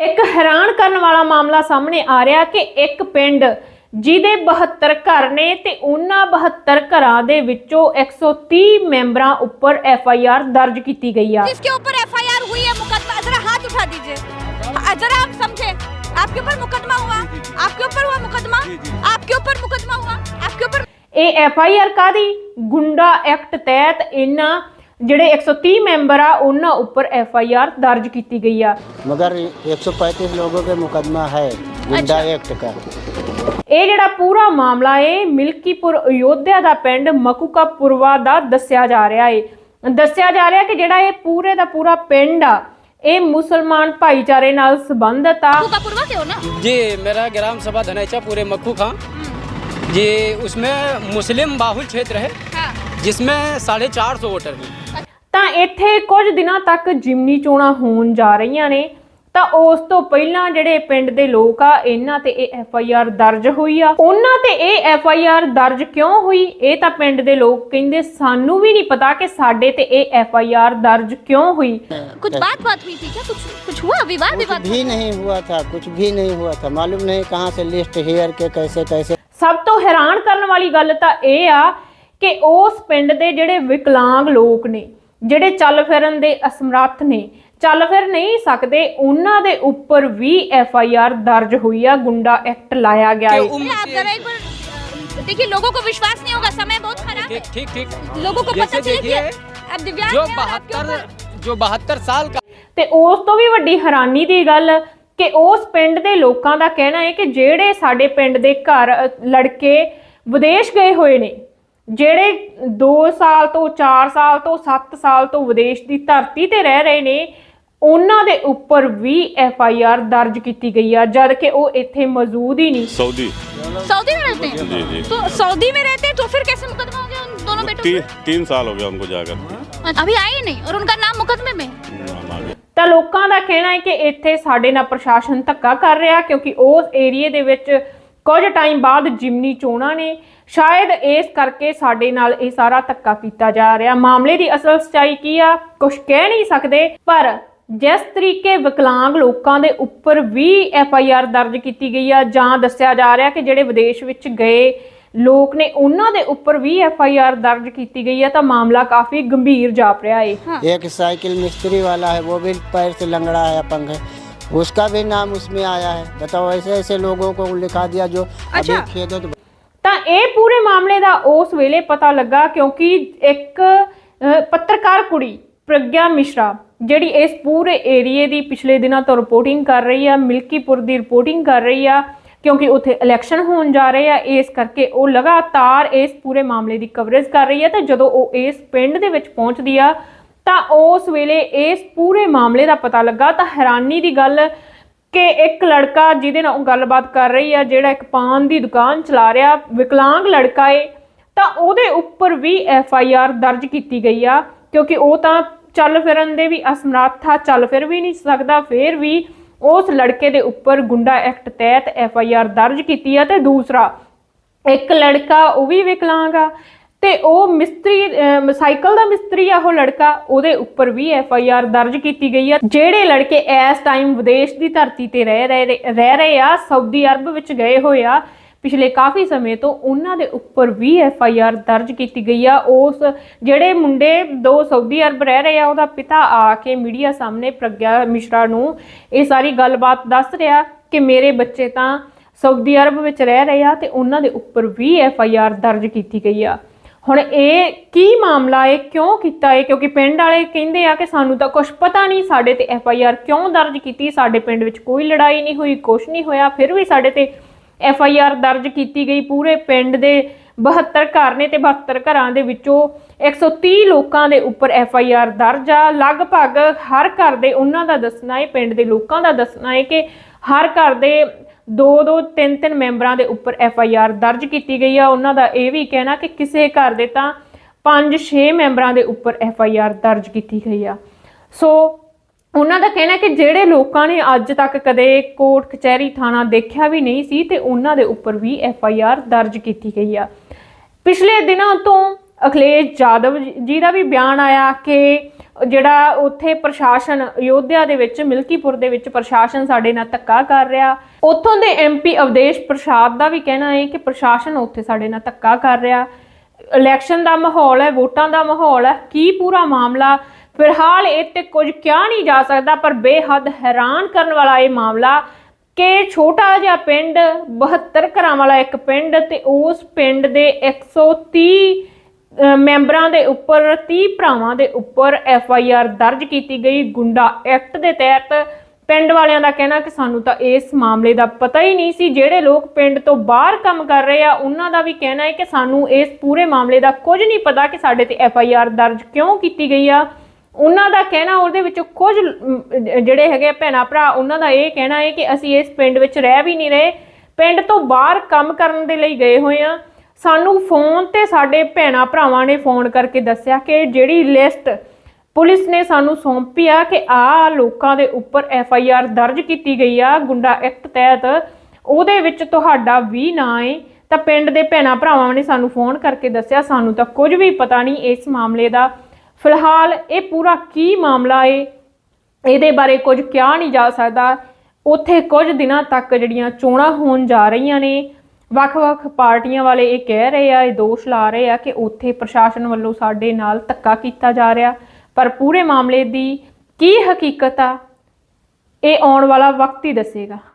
ਇੱਕ ਹੈਰਾਨ ਕਰਨ ਵਾਲਾ ਮਾਮਲਾ ਸਾਹਮਣੇ ਆ ਰਿਹਾ ਕਿ ਇੱਕ ਪਿੰਡ ਜਿਹਦੇ 72 ਘਰ ਨੇ ਤੇ ਉਹਨਾਂ 72 ਘਰਾਂ ਦੇ ਵਿੱਚੋਂ 130 ਮੈਂਬਰਾਂ ਉੱਪਰ ਐਫ ਆਈ ਆਰ ਦਰਜ ਕੀਤੀ ਗਈ ਆ जिसके ऊपर एफआईआर हुई है मुकदमा जरा हाथ उठा दीजिए हाँ, जरा आप समझे आपके ऊपर मुकदमा हुआ आपके ऊपर हुआ मुकदमा आपके ऊपर मुकदमा हुआ आपके ऊपर ਇਹ ਐਫ ਆਈ ਆਰ ਕਾਦੀ ਗੁੰਡਾ ਐਕਟ ਤਹਿਤ ਇਹਨਾਂ ਜਿਹੜੇ 130 ਮੈਂਬਰ ਆ ਉਹਨਾਂ ਉੱਪਰ ਐਫ ਆਈ ਆਰ ਦਰਜ ਕੀਤੀ ਗਈ ਆ मगर 135 लोगों के मुकदमा है गुंडा एक्ट का ਇਹ ਜਿਹੜਾ ਪੂਰਾ ਮਾਮਲਾ ਏ ਮਿਲਕੀਪੁਰ ਅਯੋਧਿਆ ਦਾ ਪਿੰਡ ਮਕੂਕਾਪੁਰਵਾ ਦਾ ਦੱਸਿਆ ਜਾ ਰਿਹਾ ਏ ਦੱਸਿਆ ਜਾ ਰਿਹਾ ਕਿ ਜਿਹੜਾ ਇਹ ਪੂਰੇ ਦਾ ਪੂਰਾ ਪਿੰਡ ਆ ਇਹ ਮੁਸਲਮਾਨ ਭਾਈਚਾਰੇ ਨਾਲ ਸੰਬੰਧਿਤ ਆ का पूर्वा के हो ना जी मेरा ग्राम सभा धनैचा पूरे मक्खू खां जी उसमें मुस्लिम बाहुल क्षेत्र है हाँ जिसमें साढ़े चार सौ वोटर हैं ਤਾਂ ਇੱਥੇ ਕੁਝ ਦਿਨਾਂ ਤੱਕ ਜਿਮਨੀ ਚੋਣਾਂ ਹੋਣ ਜਾ ਰਹੀਆਂ ਨੇ ਤਾਂ ਉਸ ਤੋਂ ਪਹਿਲਾਂ ਜਿਹੜੇ ਪਿੰਡ ਦੇ ਲੋਕ ਆ ਇਹਨਾਂ ਤੇ ਇਹ ਐਫ ਆਈ ਆਰ ਦਰਜ ਹੋਈ ਆ ਉਹਨਾਂ ਤੇ ਇਹ ਐਫ ਆਈ ਆਰ ਦਰਜ ਕਿਉਂ ਹੋਈ ਇਹ ਤਾਂ ਪਿੰਡ ਦੇ ਲੋਕ ਕਹਿੰਦੇ ਸਾਨੂੰ ਵੀ ਨਹੀਂ ਪਤਾ ਕਿ ਸਾਡੇ ਤੇ ਇਹ ਐਫ ਆਈ ਆਰ ਦਰਜ ਕਿਉਂ ਹੋਈ कुछ बात बात हुई थी क्या कुछ कुछ हुआ विवाद कुछ विवाद भी नहीं हुआ था कुछ भी नहीं हुआ था मालूम नहीं कहाँ से लिस्ट हेयर के कैसे कैसे ਸਭ ਤੋਂ ਹੈਰਾਨ ਕਰਨ ਵਾਲੀ ਗੱਲ ਤਾਂ ਇਹ ਆ ਕਿ ਉਸ ਪਿੰਡ ਦੇ ਜਿਹੜੇ ਵਿਕਲਾਂਗ ਲੋਕ ਨੇ ਜਿਹੜੇ ਚੱਲ ਫਿਰਨ ਦੇ ਅਸਮਰੱਥ ਨੇ ਚੱਲ ਫਿਰ ਨਹੀਂ ਸਕਦੇ ਉਹਨਾਂ ਦੇ ਉੱਪਰ ਵੀ ਐਫ ਆਈ ਆਰ ਦਰਜ ਹੋਈ ਆ ਗੁੰਡਾ ਐਕਟ ਲਾਇਆ ਗਿਆ कि ਹੈ उम्र आप जरा एक बार देखिए लोगों को विश्वास नहीं होगा समय बहुत खराब है ठीक ठीक ठीक लोगों को पता जैसे चले कि देखिए अब दिव्यांग जो हैं और आपके बहत्तर ऊपर- जो बहत्तर साल का ਤੇ ਉਸ ਤੋਂ ਵੀ ਵੱਡੀ ਹੈਰਾਨੀ ਦੀ ਗੱਲ ਕਿ ਉਸ ਪਿੰਡ ਦੇ ਲੋਕਾਂ ਦਾ ਕਹਿਣਾ ਹੈ ਕਿ ਜਿਹੜੇ ਸਾਡੇ ਪਿੰਡ ਦੇ ਘਰ ਅ, ਲੜਕੇ ਵਿਦੇਸ਼ ਗਏ ਹੋਏ ਨੇ ਜਿਹੜੇ 2 ਸਾਲ ਤੋਂ 4 ਸਾਲ ਤੋਂ 7 ਸਾਲ ਤੋਂ ਵਿਦੇਸ਼ ਦੀ ਧਰਤੀ ਤੇ ਰਹਿ ਰਹੇ ਨੇ ਉਹਨਾਂ ਦੇ ਉੱਪਰ ਵੀ ਐਫ ਆਈ ਆਰ ਦਰਜ ਕੀਤੀ ਗਈ ਆ ਜਦ ਕਿ ਉਹ ਇੱਥੇ ਮੌਜੂਦ ਹੀ ਨਹੀਂ सऊदी सऊदी में रहते हैं जी जी तो सऊदी में रहते हैं तो फिर कैसे मुकदमा हो गया उन दोनों बेटों ती, तीन साल हो गया उनको जाकर का अभी आए ही नहीं और उनका नाम मुकदमे में है। नाम आ गया ਤਾਂ ਲੋਕਾਂ ਦਾ ਕਹਿਣਾ ਹੈ ਕਿ ਇੱਥੇ ਸਾਡੇ ਨਾਲ ਪ੍ਰਸ਼ਾਸਨ ਧੱਕਾ ਕਰ ਰਿਹਾ ਕਿਉਂਕਿ ਉਸ ਏਰੀਏ ਦੇ ਵਿੱਚ ਕੁਝ ਟਾਈਮ ਬਾਅਦ ਜਿਮਨੀ ਚੋਣਾ ਨੇ। ਸ਼ਾਇਦ ਇਸ ਕਰਕੇ ਸਾਡੇ ਨਾਲ ਇਹ ਸਾਰਾ ਧੱਕਾ ਕੀਤਾ ਜਾ ਰਿਹਾ। ਮਾਮਲੇ ਦੀ ਅਸਲ ਸਚਾਈ ਕੀ ਆ? ਕੁਝ ਕਹਿ ਨਹੀਂ ਸਕਦੇ ਪਰ ਜਿਸ ਤਰੀਕੇ ਵਿਕਲਾਂਗ ਲੋਕਾਂ ਦੇ ਉੱਪਰ ਵੀ ਐਫ ਆਈ ਆਰ ਦਰਜ ਕੀਤੀ ਗਈ ਆ ਜਾਂ ਦੱਸਿਆ ਜਾ ਰਿਹਾ ਕਿ ਜਿਹੜੇ ਵਿਦੇਸ਼ ਵਿੱਚ ਗਏ ਲੋਕ ਨੇ ਉਹਨਾਂ ਦੇ ਉੱਪਰ ਵੀ ਐਫ ਆਈ ਆਰ ਦਰਜ ਕੀਤੀ ਗਈ ਆ ਤਾਂ ਮਾਮਲਾ ਕਾਫੀ ਗੰਭੀਰ ਜਾਪ ਰਿਹਾ ਹੈ। ਇੱਕ ਸਾਈਕਲ ਮਿਸਤਰੀ ਵਾਲਾ ਹੈ ਉਹ ਵੀ ਪੈਰ ਸੇ ਲੰਗੜਾ ਹੈ ਪੰਗ। उसका भी नाम उसमें आया है बताओ ऐसे ऐसे लोगों को लिखा दिया जो अभी खेदत ਤਾਂ ਇਹ ਪੂਰੇ ਮਾਮਲੇ ਦਾ ਉਸ ਵੇਲੇ ਪਤਾ ਲੱਗਾ ਕਿਉਂਕਿ ਇੱਕ ਅਹ, ਪੱਤਰਕਾਰ ਕੁੜੀ ਪ੍ਰਗਿਆ ਮਿਸ਼ਰਾ ਜਿਹੜੀ ਇਸ ਪੂਰੇ ਏਰੀਏ ਦੀ ਪਿਛਲੇ ਦਿਨਾਂ ਤੋਂ ਰਿਪੋਰਟਿੰਗ ਕਰ ਰਹੀ ਆ ਮਿਲਕੀਪੁਰ ਦੀ ਰਿਪੋਰਟਿੰਗ ਕਰ ਰਹੀ ਆ ਕਿਉਂਕਿ ਉੱਥੇ ਇਲੈਕਸ਼ਨ ਹੋਣ ਜਾ ਰਹੇ ਆ ਇਸ ਕਰਕੇ ਉਹ ਲਗਾਤਾਰ ਇਸ ਪੂਰੇ ਮਾਮਲੇ ਦੀ ਕਵਰੇਜ ਕਰ ਰਹੀ ਹੈ ਤੇ ਜਦੋਂ ਉਹ ਇਸ ਪਿੰਡ ਦੇ ਵਿੱਚ ਪਹੁੰਚਦੀ ਆ ਤਾਂ ਉਸ ਵੇਲੇ ਇਸ ਪੂਰੇ ਮਾਮਲੇ ਦਾ ਪਤਾ ਲੱਗਾ ਤਾਂ ਹੈਰਾਨੀ ਦੀ ਗੱਲ ਕਿ ਇੱਕ ਲੜਕਾ ਜਿਹਦੇ ਨਾਲ ਉਹ ਗੱਲਬਾਤ ਕਰ ਰਹੀ ਆ, ਜਿਹੜਾ ਇੱਕ ਪਾਨ ਦੀ ਦੁਕਾਨ ਚਲਾ ਰਿਹਾ, ਵਿਕਲਾਂਗ ਲੜਕਾ ਏ, ਤਾਂ ਉਹਦੇ ਉੱਪਰ ਵੀ ਐਫ ਆਈ ਆਰ ਦਰਜ ਕੀਤੀ ਗਈ ਆ, ਕਿਉਂਕਿ ਉਹ ਤਾਂ ਚੱਲ ਫਿਰਨ ਦੇ ਵੀ ਅਸਮਰੱਥ ਆ, ਚੱਲ ਫਿਰ ਵੀ ਨਹੀਂ ਸਕਦਾ, ਫਿਰ ਵੀ ਉਸ ਲੜਕੇ ਦੇ ਉੱਪਰ ਗੁੰਡਾ ਐਕਟ ਤਹਿਤ ਐਫ ਆਈ ਆਰ ਦਰਜ ਕੀਤੀ ਆ ਤੇ ਦੂਸਰਾ, ਇੱਕ ਲੜਕਾ ਉਹ ਵੀ ਵਿਕਲਾਂਗ ਆ ਤੇ ਉਹ ਮਿਸਤਰੀ ਸਾਈਕਲ ਦਾ ਮਿਸਤਰੀ ਆ ਉਹ ਲੜਕਾ, ਉਹਦੇ ਉੱਪਰ ਵੀ ਐਫ ਆਈ ਆਰ ਦਰਜ ਕੀਤੀ ਗਈ ਆ। ਜਿਹੜੇ ਲੜਕੇ ਇਸ ਟਾਈਮ ਵਿਦੇਸ਼ ਦੀ ਧਰਤੀ ਤੇ ਰਹਿ ਰਹੇ ਰਹਿ ਰਹੇ ਆ, ਸਾਊਦੀ ਅਰਬ ਵਿੱਚ ਗਏ ਹੋਏ ਆ, ਪਿਛਲੇ ਕਾਫੀ ਸਮੇਂ ਤੋਂ ਉਹਨਾਂ ਦੇ ਉੱਪਰ ਵੀ ਐਫ ਆਈ ਆਰ ਦਰਜ ਕੀਤੀ ਗਈ ਆ। ਉਸ ਜਿਹੜੇ ਮੁੰਡੇ ਦੋ ਸਾਊਦੀ ਅਰਬ ਰਹਿ ਰਹੇ ਆ, ਉਹਦਾ ਪਿਤਾ ਆ ਕੇ ਮੀਡੀਆ ਸਾਹਮਣੇ ਪ੍ਰਗਿਆ ਮਿਸ਼ਰਾ ਨੂੰ ਇਹ ਸਾਰੀ ਗੱਲਬਾਤ ਦੱਸ ਰਿਹਾ ਕਿ ਮੇਰੇ ਬੱਚੇ ਤਾਂ ਸਾਊਦੀ ਅਰਬ ਵਿੱਚ ਰਹਿ ਰਹੇ ਆ ਤੇ ਉਹਨਾਂ ਦੇ ਉੱਪਰ ਵੀ ਐਫ ਆਈ ਆਰ ਦਰਜ ਕੀਤੀ ਗਈ ਆ। ਹੁਣ ਇਹ ਕੀ ਮਾਮਲਾ ਹੈ? ਕਿਉਂ ਕੀਤਾ ਹੈ ਕਿਉਂਕਿ ਪਿੰਡ ਵਾਲੇ ਕਹਿੰਦੇ ਆ ਕਿ ਸਾਨੂੰ ਤਾਂ ਕੁਝ ਪਤਾ ਨਹੀਂ। ਸਾਡੇ ਤੇ ਐਫ ਆਈ ਆਰ ਕਿਉਂ ਦਰਜ ਕੀਤੀ? ਸਾਡੇ ਪਿੰਡ ਵਿੱਚ ਕੋਈ ਲੜਾਈ ਨਹੀਂ ਹੋਈ ਕੁਝ ਨਹੀਂ ਹੋਇਆ। ਫਿਰ ਵੀ ਸਾਡੇ ਤੇ ਐਫ ਆਈ ਆਰ ਦਰਜ ਕੀਤੀ ਗਈ। ਪੂਰੇ ਪਿੰਡ ਦੇ 72 ਘਰ ਨੇ ਤੇ 72 ਘਰਾਂ ਦੇ ਵਿੱਚੋਂ 130 ਲੋਕਾਂ ਦੇ ਉੱਪਰ ਐਫ ਆਈ ਆਰ ਦਰਜ ਆ। ਲਗਭਗ ਹਰ ਘਰ ਦੇ ਉਹਨਾਂ ਦਾ ਦੱਸਣਾ ਹੈ, ਪਿੰਡ ਦੇ ਲੋਕਾਂ ਦਾ ਦੱਸਣਾ ਹੈ ਕਿ ਹਰ ਘਰ ਦੇ ਦੋ ਦੋ ਤਿੰਨ ਤਿੰਨ ਮੈਂਬਰਾਂ ਦੇ ਉੱਪਰ ਐਫ ਆਈ ਆਰ ਦਰਜ ਕੀਤੀ ਗਈ ਆ। ਉਹਨਾਂ ਦਾ ਇਹ ਵੀ ਕਹਿਣਾ ਕਿ ਕਿਸੇ ਘਰ ਦੇ ਤਾਂ 5-6 ਮੈਂਬਰਾਂ ਦੇ ਉੱਪਰ ਐਫ ਆਈ ਆਰ ਦਰਜ ਕੀਤੀ ਗਈ ਆ। ਸੋ ਉਹਨਾਂ ਦਾ ਕਹਿਣਾ ਕਿ ਜਿਹੜੇ ਲੋਕਾਂ ਨੇ ਅੱਜ ਤੱਕ ਕਦੇ ਕੋਰਟ, ਕਚਹਿਰੀ ਥਾਣਾ ਦੇਖਿਆ ਵੀ ਨਹੀਂ ਸੀ ਤੇ ਉਹਨਾਂ ਦੇ ਉੱਪਰ ਵੀ ਐਫ ਆਈ ਆਰ ਦਰਜ ਕੀਤੀ ਗਈ ਆ। ਪਿਛਲੇ ਦਿਨਾਂ ਤੋਂ ਅਖਿਲੇਸ਼ ਯਾਦਵ ਜੀ ਦਾ ਵੀ ਬਿਆਨ ਆਇਆ ਕਿ ਜਿਹੜਾ ਉੱਥੇ ਪ੍ਰਸ਼ਾਸਨ ਅਯੋਧਿਆ ਦੇ ਵਿੱਚ, ਮਿਲਕੀਪੁਰ ਦੇ ਵਿੱਚ ਪ੍ਰਸ਼ਾਸਨ ਸਾਡੇ ਨਾਲ ਧੱਕਾ ਕਰ ਰਿਹਾ। ਉੱਥੋਂ ਦੇ ਐਮਪੀ ਅਵਦੇਸ਼ ਪ੍ਰਸਾਦ ਦਾ ਵੀ ਕਹਿਣਾ ਹੈ ਕਿ ਪ੍ਰਸ਼ਾਸਨ ਉੱਥੇ ਸਾਡੇ ਨਾਲ ਧੱਕਾ ਕਰ ਰਿਹਾ। ਇਲੈਕਸ਼ਨ ਦਾ ਮਾਹੌਲ ਹੈ, ਵੋਟਾਂ ਦਾ ਮਾਹੌਲ ਹੈ, ਕੀ ਪੂਰਾ ਮਾਮਲਾ ਫਿਲਹਾਲ ਇਹ ਤੇ ਕੁਝ ਕਿਹਾ ਨਹੀਂ ਜਾ ਸਕਦਾ ਪਰ ਬੇਹੱਦ ਹੈਰਾਨ ਕਰਨ ਵਾਲਾ ਇਹ ਮਾਮਲਾ ਕਿ ਛੋਟਾ ਜਿਹਾ ਪਿੰਡ 72 ਘਰਾਂ ਵਾਲਾ ਇੱਕ ਪਿੰਡ ਤੇ ਉਸ ਪਿੰਡ ਦੇ 130 ਅ, ਮੈਂਬਰਾਂ ਦੇ ਉੱਪਰ 30 ਭਰਾਵਾਂ ਦੇ ਉੱਪਰ ਐਫ ਆਈ ਆਰ ਦਰਜ ਕੀਤੀ ਗਈ। ਗੁੰਡਾ ਐਕਟ ਦੇ ਤਹਿਤ ਪਿੰਡ ਵਾਲਿਆਂ ਦਾ ਕਹਿਣਾ ਕਿ ਸਾਨੂੰ ਤਾਂ ਇਸ ਮਾਮਲੇ ਦਾ ਪਤਾ ਹੀ ਨਹੀਂ ਸੀ। ਜਿਹੜੇ ਲੋਕ ਪਿੰਡ ਤੋਂ ਬਾਹਰ ਕੰਮ ਕਰ ਰਹੇ ਆ ਉਹਨਾਂ ਦਾ ਵੀ ਕਹਿਣਾ ਹੈ ਕਿ ਸਾਨੂੰ ਇਸ ਪੂਰੇ ਮਾਮਲੇ ਦਾ ਕੁਝ ਨਹੀਂ ਪਤਾ ਕਿ ਸਾਡੇ ਤੇ ਐਫ ਆਈ ਆਰ ਦਰਜ ਕਿਉਂ ਕੀਤੀ ਗਈ ਆ। ਉਹਨਾਂ ਦਾ ਕਹਿਣਾ ਉਹਦੇ ਵਿੱਚੋਂ ਕੁਝ ਜਿਹੜੇ ਹੈਗੇ ਆ ਭੈਣਾਂ ਭਰਾ, ਉਹਨਾਂ ਦਾ ਇਹ ਕਹਿਣਾ ਹੈ ਕਿ ਅਸੀਂ ਇਸ ਪਿੰਡ ਵਿੱਚ ਰਹਿ ਵੀ ਨਹੀਂ ਰਹੇ। ਪਿੰਡ ਤੋਂ ਬਾਹਰ ਕੰਮ ਕਰਨ ਦੇ ਲਈ ਗਏ ਹੋਏ ਆ ਸਾਨੂੰ ਫੋਨ ਤੇ ਸਾਡੇ ਭੈਣਾਂ ਭਰਾਵਾਂ ਨੇ ਫੋਨ ਕਰਕੇ ਦੱਸਿਆ ਕਿ ਜਿਹੜੀ ਲਿਸਟ ਪੁਲਿਸ ਨੇ ਸਾਨੂੰ ਸੌਂਪੀ ਆ ਕਿ ਆ ਲੋਕਾਂ ਦੇ ਉੱਪਰ ਐਫ ਆਈ ਆਰ ਦਰਜ ਕੀਤੀ ਗਈ ਆ, ਗੁੰਡਾ ਐਕਟ ਤਹਿਤ, ਉਹਦੇ ਵਿੱਚ ਤੁਹਾਡਾ ਵੀ ਨਾਂ ਏ। ਤਾਂ ਪਿੰਡ ਦੇ ਭੈਣਾਂ ਭਰਾਵਾਂ ਨੇ ਸਾਨੂੰ ਫੋਨ ਕਰਕੇ ਦੱਸਿਆ, ਸਾਨੂੰ ਤਾਂ ਕੁਝ ਵੀ ਪਤਾ ਨਹੀਂ ਇਸ ਮਾਮਲੇ ਦਾ। ਫਿਲਹਾਲ ਇਹ ਪੂਰਾ ਕੀ ਮਾਮਲਾ ਏ? ਇਹਦੇ ਬਾਰੇ ਕੁਝ ਕਿਹਾ ਨਹੀਂ ਜਾ ਸਕਦਾ। ਉੱਥੇ ਕੁਝ ਦਿਨਾਂ ਤੱਕ ਜਿਹੜੀਆਂ ਚੋਣਾਂ ਹੋਣ ਜਾ ਰਹੀਆਂ ਨੇ, ਵੱਖ-ਵੱਖ ਪਾਰਟੀਆਂ ਵਾਲੇ ਇਹ ਕਹਿ ਰਹੇ ਆ, ਇਹ ਦੋਸ਼ ਲਾ ਰਹੇ ਆ ਕਿ ਉੱਥੇ ਪ੍ਰਸ਼ਾਸਨ ਵੱਲੋਂ ਸਾਡੇ ਨਾਲ ਧੱਕਾ ਕੀਤਾ ਜਾ ਰਿਹਾ। ਪਰ ਪੂਰੇ ਮਾਮਲੇ ਦੀ ਕੀ ਹਕੀਕਤ ਆ, ਇਹ ਆਉਣ ਵਾਲਾ ਵਕਤ ਹੀ ਦੱਸੇਗਾ।